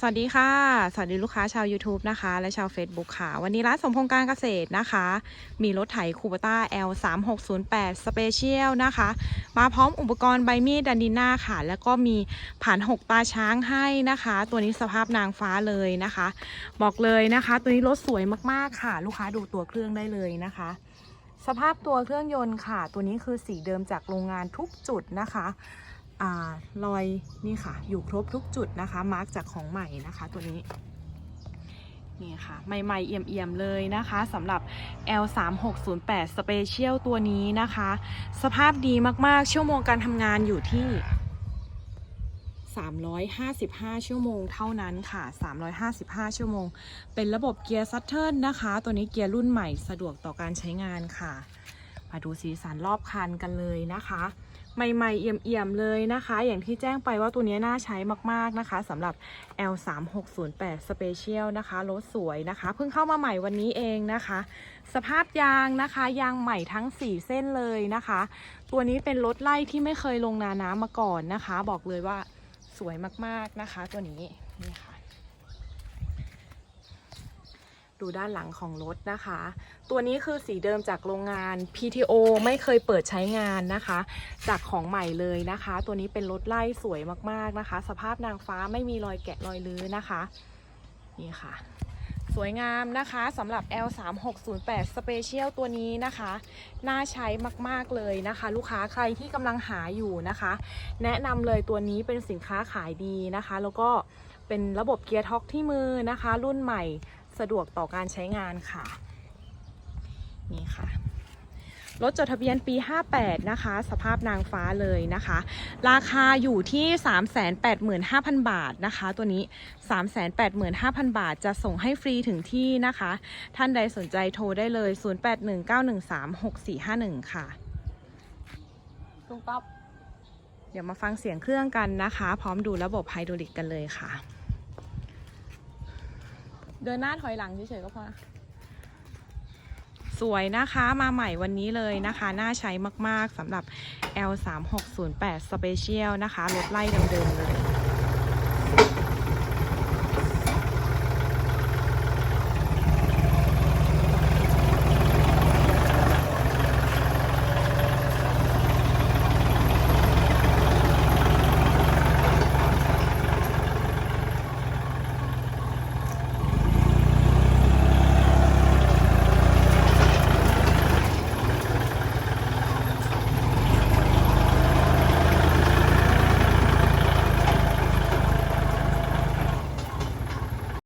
สวัสดีค่ะ สวัสดีลูกค้าชาว YouTube นะคะ และชาว Facebook ค่ะ วันนี้ร้านสมพงษ์การเกษตรนะคะ มีรถไถคูปต้า L 3 6 0 8 Special นะคะ มาพร้อมอุปกรณ์ใบมีดดันดิน่าค่ะ แล้วก็มีผ่านหกตาช้างให้นะคะ ตัวนี้สภาพนางฟ้าเลยนะคะ บอกเลยนะคะ ตัวนี้รถสวยมากๆค่ะ ลูกค้าดูตัวเครื่องได้เลยนะคะ สภาพตัวเครื่องยนต์ค่ะ ตัวนี้คือสีเดิมจากโรงงานทุกจุดนะคะ รอยนี่ค่ะ อยู่ครบทุกจุดนะคะ มาร์กจากของใหม่นะคะ ตัวนี้นี่ค่ะใหม่ๆเอี่ยมๆเลยนะคะสำหรับ L 3 6 0 8 Special ตัวนี้นะคะ สภาพดีมากๆ ชั่วโมงการทำงานอยู่ที่ 355 ชั่วโมงเท่านั้นค่ะ 355 ชั่วโมง เป็นระบบเกียร์ซัตเทิลนะคะ ตัวนี้เกียร์รุ่นใหม่สะดวกต่อการใช้งานค่ะ มาดูสีสันรอบคันกันเลยนะคะ ใหม่ๆ เอี่ยมๆเลยนะคะ อย่างที่แจ้งไปว่าตัวนี้น่าใช้มากๆนะคะสำหรับ L 3 6 0 8 Special นะคะรถสวยนะคะ เพิ่งเข้ามาใหม่วันนี้เองนะคะ สภาพยางนะคะ ยางใหม่ทั้ง 4 เส้นเลยนะคะ ตัวนี้เป็นรถไล่ที่ไม่เคยลงนาน้ำมาก่อนนะคะ บอกเลยว่าสวยมากๆนะคะ ตัวนี้นี่ค่ะ ดูด้านหลังของรถนะคะ ตัวนี้คือสีเดิมจากโรงงาน PTO ไม่เคยเปิดใช้งานนะคะ จากของใหม่เลยนะคะ ตัวนี้เป็นรถไล่สวยมากๆนะคะ สภาพนางฟ้าไม่มีรอยแกะรอยลื้อนะคะนี่ค่ะ สวยงามนะคะสำหรับ L 3 6 0 8 Special ตัวนี้นะคะ น่าใช้มากๆเลยนะคะ ลูกค้าใครที่กำลังหาอยู่นะคะ แนะนำเลยตัวนี้เป็นสินค้าขายดีนะคะ แล้วก็เป็นระบบเกียร์ท็อกที่มือนะคะ รุ่นใหม่ สะดวกต่อการใช้งานค่ะ นี่ค่ะรถจดทะเบียนปี 58 นะคะ สภาพนางฟ้าเลยนะคะ ราคาอยู่ที่ 385,000 บาทนะคะ ตัวนี้ 385,000 บาทจะส่งให้ฟรีถึงที่นะคะ ท่านใดสนใจโทรได้เลย 0819136451 ค่ะลุงป๊อบเดี๋ยวมาฟังเสียงเครื่องกันนะคะ พร้อมดูระบบไฮดรอลิกกันเลยค่ะ เดินหน้าถอยหลังเฉยๆก็พอนะสวยนะคะมาใหม่วันนี้เลยนะคะ น่าใช้มากๆสำหรับ L 3 6 0 8 Special นะคะรถไล่เดิมๆเลย